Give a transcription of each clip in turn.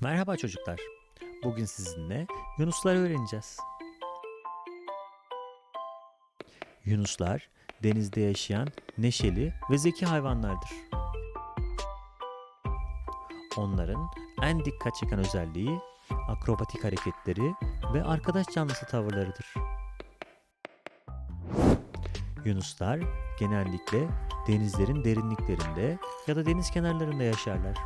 Merhaba çocuklar. Bugün sizinle yunusları öğreneceğiz. Yunuslar denizde yaşayan neşeli ve zeki hayvanlardır. Onların en dikkat çeken özelliği akrobatik hareketleri ve arkadaş canlısı tavırlarıdır. Yunuslar genellikle denizlerin derinliklerinde ya da deniz kenarlarında yaşarlar.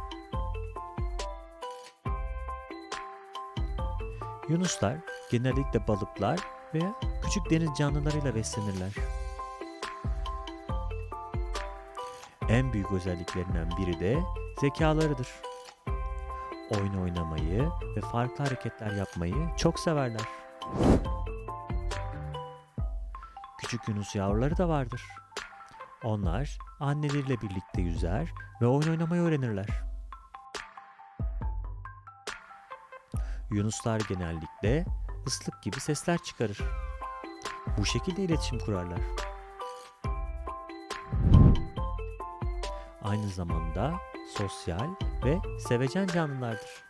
Yunuslar genellikle balıklar veya küçük deniz canlılarıyla beslenirler. En büyük özelliklerinden biri de zekalarıdır. Oyun oynamayı ve farklı hareketler yapmayı çok severler. Küçük yunus yavruları da vardır. Onlar anneleriyle birlikte yüzer ve oyun oynamayı öğrenirler. Yunuslar genellikle ıslık gibi sesler çıkarır. Bu şekilde iletişim kurarlar. Aynı zamanda sosyal ve sevecen canlılardır.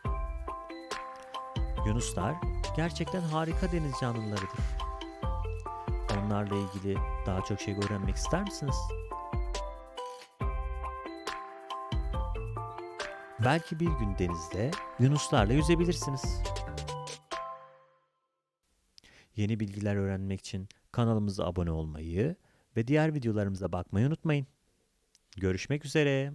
Yunuslar gerçekten harika deniz canlılarıdır. Onlarla ilgili daha çok şey öğrenmek ister misiniz? Belki bir gün denizde yunuslarla yüzebilirsiniz. Yeni bilgiler öğrenmek için kanalımıza abone olmayı ve diğer videolarımıza bakmayı unutmayın. Görüşmek üzere.